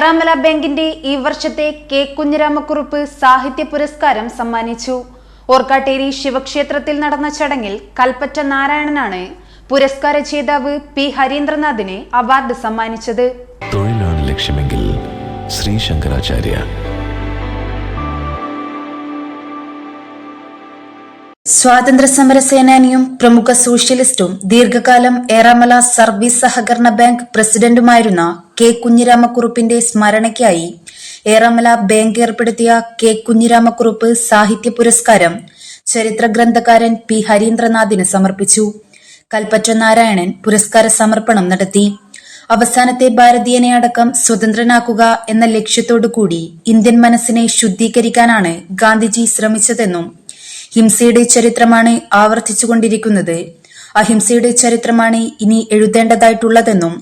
ഏറാമല ബാങ്കിന്റെ ഈ വർഷത്തെ കെ കുഞ്ഞിരാമക്കുറുപ്പ് സാഹിത്യ പുരസ്കാരം സമ്മാനിച്ചു. ഓർക്കാട്ടേരി ശിവക്ഷേത്രത്തിൽ നടന്ന ചടങ്ങിൽ കൽപ്പറ്റ നാരായണനാണ് പുരസ്കാര ജേതാവ് പി ഹരീന്ദ്രനാഥിനെ അവാർഡ് സമ്മാനിച്ചത്. തൊഴിലാണ് ലക്ഷ്യമെങ്കിൽ ശ്രീ ശങ്കരാചാര്യ സ്വാതന്ത്ര്യ സമര സേനാനിയും പ്രമുഖ സോഷ്യലിസ്റ്റും ദീർഘകാലം ഏറാമല സർവീസ് സഹകരണ ബാങ്ക് പ്രസിഡന്റുമായിരുന്ന കെ കുഞ്ഞിരാമക്കുറുപ്പിന്റെ സ്മരണയ്ക്കായി ഏറാമല ബാങ്ക് ഏർപ്പെടുത്തിയ കെ കുഞ്ഞിരാമക്കുറുപ്പ് സാഹിത്യ പുരസ്കാരം ചരിത്ര ഗ്രന്ഥകാരൻ പി ഹരീന്ദ്രനാഥിന് സമർപ്പിച്ചു. കൽപ്പറ്റ നാരായണൻ പുരസ്കാര സമർപ്പണം നടത്തി. അവസാനത്തെ ഭാരതീയനെ അടക്കം സ്വതന്ത്രനാക്കുക എന്ന ലക്ഷ്യത്തോടു കൂടി ഇന്ത്യൻ മനസ്സിനെ ശുദ്ധീകരിക്കാനാണ് ഗാന്ധിജി ശ്രമിച്ചതെന്നും ഹിംസയുടെ ചരിത്രമാണ് ആവർത്തിച്ചുകൊണ്ടിരിക്കുന്നത്. അഹിംസയുടെ ചരിത്രമാണ് ഇനി എഴുതേണ്ടതായിട്ടുള്ളതെന്നും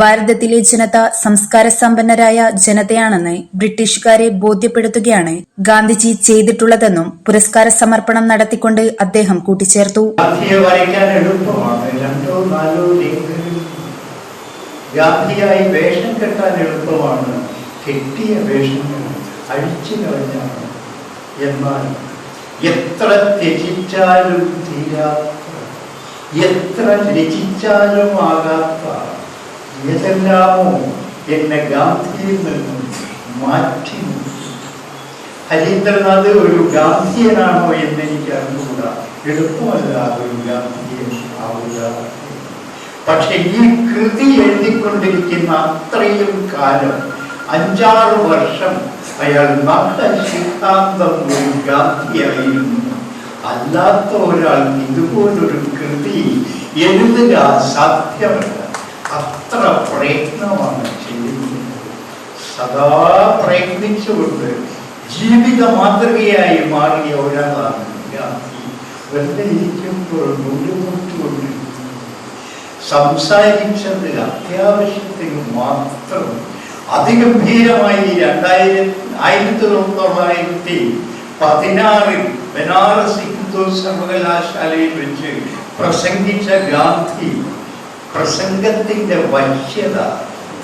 ഭാരതത്തിലെ ജനത സംസ്കാര സമ്പന്നരായ ജനതയാണെന്ന് ബ്രിട്ടീഷുകാരെ ബോധ്യപ്പെടുത്തുകയാണ് ഗാന്ധിജി ചെയ്തിട്ടുള്ളതെന്നും പുരസ്കാര സമർപ്പണം നടത്തിക്കൊണ്ട് അദ്ദേഹം കൂട്ടിച്ചേർത്തു. വ്യാധിയായി വേഷം കെട്ടാൻ എളുപ്പമാണ്. കെട്ടിയ വേഷം അഴിച്ചു കളഞ്ഞാണ്. എന്നാൽ എത്ര ത്യജിച്ചാലും തീരാത്ത എത്ര രചിച്ചാലും ആകാത്ത ഏതെല്ലാമോ എന്നെ ഗാന്ധിയിൽ നിന്നും മാറ്റി ഹരീന്ദ്രനാഥ് ഒരു ഗാന്ധിയനാണോ എന്ന് എനിക്ക് അറിഞ്ഞുകൂടാ. എളുപ്പമല്ല ഒരു ഗാന്ധിയൻ ആവുക. പക്ഷെ ഈ കൃതി എഴുതിക്കൊണ്ടിരിക്കുന്ന അത്രയും കാലം അഞ്ചാറ് വർഷം അയാൾ സിദ്ധാന്തം ഒരു ഗാന്ധിയായിരുന്നു അല്ലാത്ത ഒരാൾ ഇതുപോലൊരു കൃതി എഴുതുക സാധ്യമല്ല. അത്ര പ്രയത്നമാണ് ചെയ്യുന്നത്. സദാ പ്രയത്നിച്ചുകൊണ്ട് ജീവിത മാതൃകയായി മാറിയ ഒരാളാണ് ഗാന്ധി. വെറുതെ ഇരിക്കുമ്പോൾ സംസാരിച്ചത് അത്യാവശ്യത്തിന് മാത്രം അതിഗംഭീരമായി രണ്ടായിരത്തി ആയിരത്തി തൊള്ളായിരത്തി പതിനാറിൽ ബനാറസ് ഹിന്ദു സർവകലാശാലയിൽ വെച്ച് പ്രസംഗിച്ച ഗാന്ധി പ്രസംഗത്തിന്റെ വശ്യത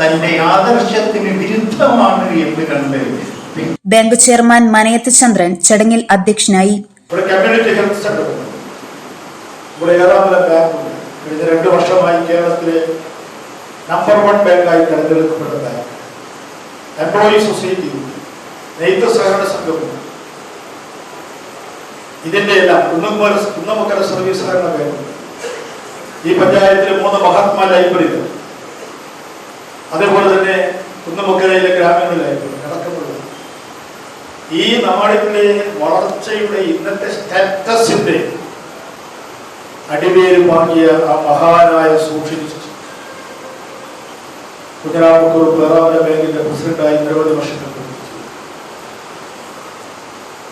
തന്റെ ആദർശത്തിന് വിരുദ്ധമാണ് എന്ന് കണ്ട് ബാങ്ക് ചെയർമാൻ മനയത്ത് ചന്ദ്രൻ ചടങ്ങിൽ അധ്യക്ഷനായി. ഇവിടെ കമ്മ്യൂണിറ്റി ഹെൽത്ത് സെന്റർ ഇവിടെ ഏറാമല ബാങ്ക് കഴിഞ്ഞ രണ്ട് വർഷമായി കേരളത്തിലെ നമ്പർ വൺ ബാങ്കായി തെരഞ്ഞെടുക്കപ്പെട്ട എംപ്ലോയി സൊസൈറ്റി നെയ്ത്ത് സഹകരണ സംഘമുണ്ട് ഇതിന്റെ എല്ലാം കുന്നമ്മര കുന്നമക്കര സർവീസ് സഹകരണ ബാങ്ക് ഉണ്ട്. ഈ പഞ്ചായത്തിലെ മൂന്ന് മഹാത്മാ ലൈബ്രറികൾ അതേപോലെ തന്നെ കുന്നമക്കരയിലെ ഗ്രാമീണ ലൈബ്രറി ഈ നാടിന്റെ വളർച്ചയുടെ ഇന്നത്തെ സ്റ്റാറ്റസിന്റെ അടിവേര് വാങ്ങിയ ആ മഹാനായ സോഷ്യലിസ്റ്റ് കുഞ്ഞരാമക്കൂർ പ്രധാന ബാങ്കിന്റെ പ്രസിഡന്റായി നിരവധി വർഷങ്ങൾ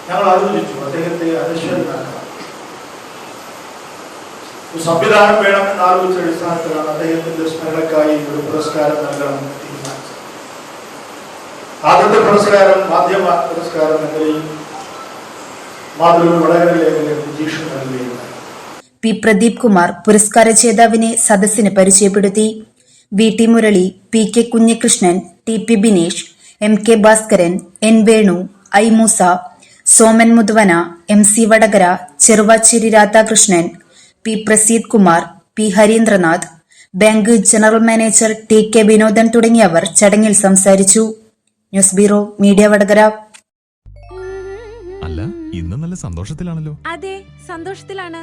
ഞങ്ങൾ ആലോചിച്ചു അദ്ദേഹത്തെ അനശ്വരനാക്കണം ഒരു സംവിധാനം വേണമെന്ന് ആലോചിച്ച അടിസ്ഥാനത്തിലാണ് അദ്ദേഹത്തിന്റെ സ്മരണക്കായി ഒരു പുരസ്കാരം നൽകണം തീരുമാനിച്ചത്. ആദ്യത്തെ പുരസ്കാരം മാധ്യമ പുരസ്കാരം എന്ന നിലയിൽ മാതൃ വടകര ലേഖകൻ ജിഷു നൽകുകയുണ്ടായി. പി പ്രദീപ് കുമാർ പുരസ്കാര ജേതാവിനെ സദസ്സിന് പരിചയപ്പെടുത്തി. V T Murali P K Kunhikrishnan T P Binesh M K Bhaskaran N Venu I Moosa Soman Muthuvana M C Vadakara Cheruvachery Radhakrishnan P Praseed Kumar P Harindranath bank general manager T K Vinodan തുടങ്ങിയവർ ചടങ്ങിൽ സംസാരിച്ചു. News bureau media Vadakara. അല്ല ഇന്ന് നല്ല സന്തോഷത്തിലാണല്ലോ. അതെ സന്തോഷത്തിലാണ്.